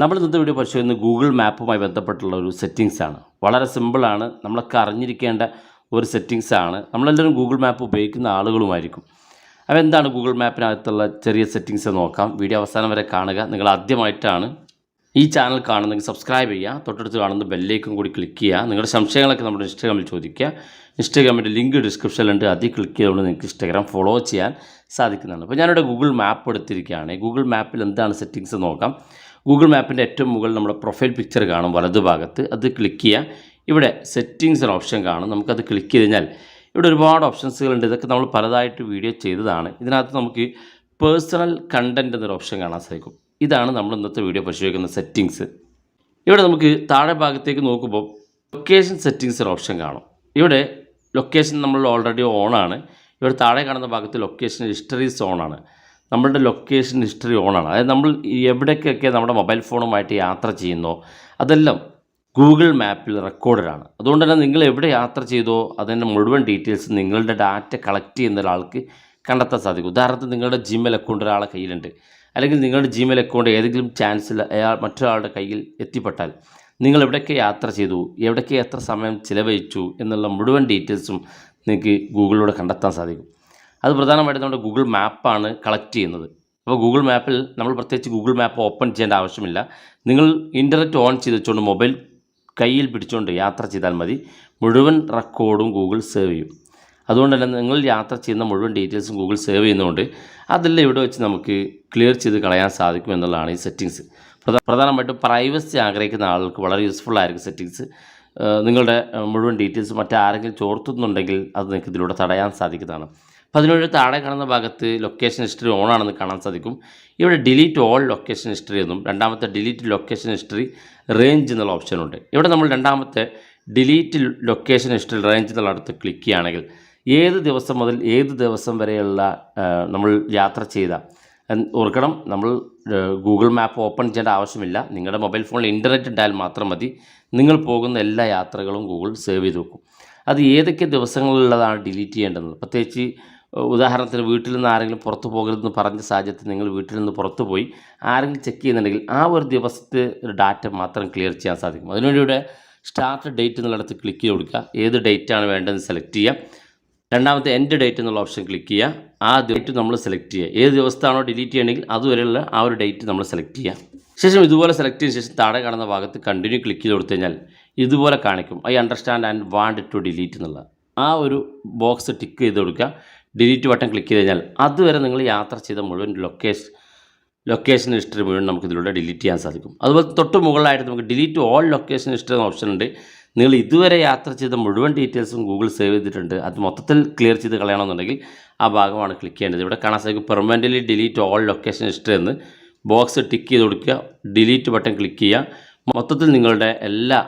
നമ്മൾ ഇന്നത്തെ വീഡിയോ പരിശോധിക്കുന്നത് ഗൂഗിൾ മാപ്പുമായി ബന്ധപ്പെട്ടുള്ള ഒരു സെറ്റിങ്സ് ആണ്. വളരെ സിമ്പിളാണ് നമ്മളൊക്കെ അറിഞ്ഞിരിക്കേണ്ട ഒരു സെറ്റിങ്സ് ആണ്. നമ്മളെല്ലാവരും ഗൂഗിൾ മാപ്പ് ഉപയോഗിക്കുന്ന ആളുകളുമായിരിക്കും. അപ്പോൾ എന്താണ് ഗൂഗിൾ മാപ്പിനകത്തുള്ള ചെറിയ സെറ്റിങ്സ് നോക്കാം. വീഡിയോ അവസാനം വരെ കാണുക. നിങ്ങൾ ആദ്യമായിട്ടാണ് ഈ ചാനൽ കാണുന്നെങ്കിൽ സബ്സ്ക്രൈബ് ചെയ്യുക. തൊട്ടടുത്ത് കാണുന്ന ബെല്ലേക്കും കൂടി ക്ലിക്ക് ചെയ്യുക. നിങ്ങളുടെ സംശയങ്ങളൊക്കെ നമ്മുടെ ഇൻസ്റ്റാഗ്രാമിൽ ചോദിക്കുക. ഇൻസ്റ്റാഗ്രാമിന്റെ ലിങ്ക് ഡിസ്ക്രിപ്ഷനിലുണ്ട് അതിൽ ക്ലിക്ക് ചെയ്തുകൊണ്ട് നിങ്ങൾക്ക് ഇൻസ്റ്റാഗ്രാം ഫോളോ ചെയ്യാൻ സാധിക്കുന്നതാണ്. അപ്പോൾ ഞാനിവിടെ ഗൂഗിൾ മാപ്പ് എടുത്തിരിക്കുകയാണ്. ഗൂഗിൾ മാപ്പിൽ എന്താണ് സെറ്റിങ്സ് നോക്കാം. ഗൂഗിൾ മാപ്പിന്റെ ഏറ്റവും മുകളിൽ നമ്മുടെ പ്രൊഫൈൽ പിക്ചർ കാണും വലതുഭാഗത്ത് അത് ക്ലിക്ക് ചെയ്യുക ഇവിടെ സെറ്റിങ്സ് എന്ന ഓപ്ഷൻ കാണും. നമുക്കത് ക്ലിക്ക് ചെയ്ത് കഴിഞ്ഞാൽ ഇവിടെ ഒരുപാട് ഓപ്ഷൻസുകളുണ്ട് ഇതൊക്കെ നമ്മൾ പലതായിട്ട് വീഡിയോ ചെയ്തതാണ്. ഇതിനകത്ത് നമുക്ക് പേഴ്സണൽ കണ്ടന്റ് എന്നൊരു ഓപ്ഷൻ കാണാൻ സാധിക്കും. ഇതാണ് നമ്മൾ ഇന്നത്തെ വീഡിയോ പരിശോധിക്കുന്ന സെറ്റിങ്സ് ഇവിടെ നമുക്ക് താഴെ ഭാഗത്തേക്ക് നോക്കുമ്പോൾ ലൊക്കേഷൻ സെറ്റിങ്സ് ഒരു ഓപ്ഷൻ കാണും. ഇവിടെ ലൊക്കേഷൻ നമ്മൾ ഓൾറെഡി ഓണാണ് ഇവിടെ താഴെ കാണുന്ന ഭാഗത്ത് ലൊക്കേഷൻ ഹിസ്റ്ററീസ് ഓണാണ് നമ്മളുടെ ലൊക്കേഷൻ ഹിസ്റ്ററി ഓണാണ് അതായത് നമ്മൾ എവിടേക്കൊക്കെ നമ്മുടെ മൊബൈൽ ഫോണുമായിട്ട് യാത്ര ചെയ്യുന്നോ അതെല്ലാം ഗൂഗിൾ മാപ്പിൽ റെക്കോർഡഡാണ് അതുകൊണ്ട് തന്നെ നിങ്ങൾ എവിടെ യാത്ര ചെയ്തോ അതിന്റെ മുഴുവൻ ഡീറ്റെയിൽസ് നിങ്ങളുടെ ഡാറ്റ കളക്ട് ചെയ്യുന്ന ഒരാൾക്ക് കണ്ടെത്താൻ സാധിക്കും. ഉദാഹരണത്തിന് നിങ്ങളുടെ ജിമെയിൽ അക്കൗണ്ട് ഒരാളെ കയ്യിലുണ്ട്. അല്ലെങ്കിൽ നിങ്ങളുടെ ജിമെയിൽ അക്കൗണ്ട് ഏതെങ്കിലും ചാൻസിൽ അയാൾ മറ്റൊരാളുടെ കയ്യിൽ എത്തിപ്പെട്ടാൽ നിങ്ങൾ എവിടെയൊക്കെ യാത്ര ചെയ്തു എവിടെയൊക്കെ എത്ര സമയം ചിലവഴിച്ചു എന്നുള്ള മുഴുവൻ ഡീറ്റെയിൽസും നിങ്ങൾക്ക് ഗൂഗിളിലൂടെ കണ്ടെത്താൻ സാധിക്കും. അത് പ്രധാനമായിട്ടും നമ്മുടെ ഗൂഗിൾ മാപ്പാണ് കളക്ട് ചെയ്യുന്നത്. അപ്പോൾ ഗൂഗിൾ മാപ്പിൽ നമ്മൾ പ്രത്യേകിച്ച് ഗൂഗിൾ മാപ്പ് ഓപ്പൺ ചെയ്യേണ്ട ആവശ്യമില്ല. നിങ്ങൾ ഇന്റർനെറ്റ് ഓൺ ചെയ്ത് വെച്ചുകൊണ്ട് മൊബൈൽ കയ്യിൽ പിടിച്ചുകൊണ്ട് യാത്ര ചെയ്താൽ മതി. മുഴുവൻ റെക്കോർഡും ഗൂഗിൾ സേവ് ചെയ്യും. അതുകൊണ്ട് തന്നെ നിങ്ങൾ യാത്ര ചെയ്യുന്ന മുഴുവൻ ഡീറ്റെയിൽസും ഗൂഗിൾ സേവ് ചെയ്യുന്നതുകൊണ്ട് അതെല്ലാം ഇവിടെ വെച്ച് നമുക്ക് ക്ലിയർ ചെയ്ത് കളയാൻ സാധിക്കും എന്നുള്ളതാണ് ഈ സെറ്റിങ്സ് പ്രധാനമായിട്ടും പ്രൈവസി ആഗ്രഹിക്കുന്ന ആളുകൾക്ക് വളരെ യൂസ്ഫുൾ ആയിരിക്കും സെറ്റിങ്സ് നിങ്ങളുടെ മുഴുവൻ ഡീറ്റെയിൽസ് മറ്റാരെങ്കിലും ചോർത്തുന്നുണ്ടെങ്കിൽ അത് നിങ്ങൾക്ക് ഇതിലൂടെ തടയാൻ സാധിക്കുന്നതാണ്. അതിനൊരു താഴെ കാണുന്ന ഭാഗത്ത് ലൊക്കേഷൻ ഹിസ്റ്ററി ഓൺ ആണെന്ന് കാണാൻ സാധിക്കും. ഇവിടെ ഡിലീറ്റ് ഓൾ ലൊക്കേഷൻ ഹിസ്റ്ററി എന്നും രണ്ടാമത്തെ ഡിലീറ്റ് ലൊക്കേഷൻ ഹിസ്റ്ററി റേഞ്ച് എന്നുള്ള ഓപ്ഷനുണ്ട് ഇവിടെ നമ്മൾ രണ്ടാമത്തെ ഡിലീറ്റ് ലൊക്കേഷൻ ഹിസ്റ്ററി റേഞ്ച് എന്നുള്ള അടുത്ത് ക്ലിക്ക് ചെയ്യുകയാണെങ്കിൽ ഏത് ദിവസം മുതൽ ഏത് ദിവസം വരെയുള്ള നമ്മൾ യാത്ര ചെയ്ത ഓർക്കണം നമ്മൾ ഗൂഗിൾ മാപ്പ് ഓപ്പൺ ചെയ്യേണ്ട ആവശ്യമില്ല. നിങ്ങളുടെ മൊബൈൽ ഫോണിൽ ഇന്റർനെറ്റ് ഉണ്ടായാൽ മാത്രം മതി. നിങ്ങൾ പോകുന്ന എല്ലാ യാത്രകളും ഗൂഗിൾ സേവ് ചെയ്ത് വെക്കും. അത് ഏതൊക്കെ ദിവസങ്ങളിലുള്ളതാണ് ഡിലീറ്റ് ചെയ്യേണ്ടത്? പ്രത്യേകിച്ച് ഉദാഹരണത്തിന് വീട്ടിൽ നിന്ന് ആരെങ്കിലും പുറത്തു പോകരുതെന്ന് പറഞ്ഞ സാഹചര്യത്തിൽ നിങ്ങൾ വീട്ടിൽ നിന്ന് പുറത്തു പോയി ആരെങ്കിലും ചെക്ക് ചെയ്യുന്നുണ്ടെങ്കിൽ ആ ഒരു ദിവസത്തെ ഒരു ഡാറ്റ മാത്രം ക്ലിയർ ചെയ്യാൻ സാധിക്കും. അതിനുവേണ്ടി ഇവിടെ സ്റ്റാർട്ട് ഡേറ്റ് എന്നുള്ളിടത്ത് ക്ലിക്ക് ചെയ്ത് കൊടുക്കുക. ഏത് ഡേറ്റാണ് വേണ്ടതെന്ന് സെലക്ട് ചെയ്യുക. രണ്ടാമത്തെ എൻഡ് ഡേറ്റ് എന്നുള്ള ഓപ്ഷൻ ക്ലിക്ക് ചെയ്യുക. ആ ഡേറ്റ് നമ്മൾ സെലക്ട് ചെയ്യുക. ഏത് ദിവസത്താണോ ഡിലീറ്റ് ചെയ്യണമെങ്കിൽ അതുവരെയുള്ള ആ ഒരു ഡേറ്റ് നമ്മൾ സെലക്ട് ചെയ്യുക. ശേഷം ഇതുപോലെ സെലക്ട് ചെയ്ത ശേഷം താഴെ കാണുന്ന ഭാഗത്ത് കണ്ടിന്യൂ ക്ലിക്ക് ചെയ്ത് കൊടുത്തു കഴിഞ്ഞാൽ ഇതുപോലെ കാണിക്കും. I understand and want to delete എന്നുള്ള ആ ഒരു ബോക്സ് ടിക്ക് ചെയ്ത് കൊടുക്കുക. ഡിലീറ്റ് ബട്ടൺ ക്ലിക്ക് ചെയ്ത് കഴിഞ്ഞാൽ അതുവരെ നിങ്ങൾ യാത്ര ചെയ്ത മുഴുവൻ ലൊക്കേഷൻ ലൊക്കേഷൻ ഹിസ്റ്ററി മുഴുവൻ നമുക്ക് ഇതിലൂടെ ഡിലീറ്റ് ചെയ്യാൻ സാധിക്കും. അതുപോലെ തൊട്ട് മുകളിലായിട്ട് നമുക്ക് ഡിലീറ്റ് ഓൾ ലൊക്കേഷൻ ഹിസ്റ്ററി എന്ന ഓപ്ഷൻ ഉണ്ട്. നിങ്ങൾ ഇതുവരെ യാത്ര ചെയ്ത മുഴുവൻ ഡീറ്റെയിൽസും ഗൂഗിൾ സേവ് ചെയ്തിട്ടുണ്ട്. അത് മൊത്തത്തിൽ ക്ലിയർ ചെയ്ത് കളയണമെന്നുണ്ടെങ്കിൽ ആ ഭാഗമാണ് ക്ലിക്ക് ചെയ്യേണ്ടത്. ഇവിടെ കാണാൻ സാധിക്കും permanently delete all location history എന്ന് ബോക്സ് ടിക്ക് ചെയ്ത് കൊടുക്കുക. ഡിലീറ്റ് ബട്ടൺ ക്ലിക്ക് ചെയ്യുക. മൊത്തത്തിൽ നിങ്ങളുടെ എല്ലാ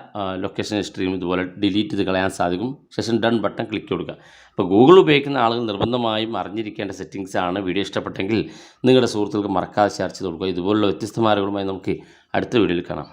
ലൊക്കേഷൻ ഹിസ്റ്ററിയും ഇതുപോലെ ഡിലീറ്റ് ചെയ്ത് കളയാൻ സാധിക്കും. ശേഷം ഡൺ ബട്ടൺ ക്ലിക്ക് കൊടുക്കുക. അപ്പോൾ ഗൂഗിൾ ഉപയോഗിക്കുന്ന ആളുകൾ നിർബന്ധമായും അറിഞ്ഞിരിക്കേണ്ട സെറ്റിങ്സ് ആണ് വീഡിയോ ഇഷ്ടപ്പെട്ടെങ്കിൽ നിങ്ങളുടെ സുഹൃത്തുക്കൾക്ക് മറക്കാതെ ഷെയർ ചെയ്ത് കൊടുക്കുക. ഇതുപോലുള്ള വ്യത്യസ്തമാരുകളുമായി നമുക്ക് അടുത്ത വീഡിയോയിൽ കാണാം.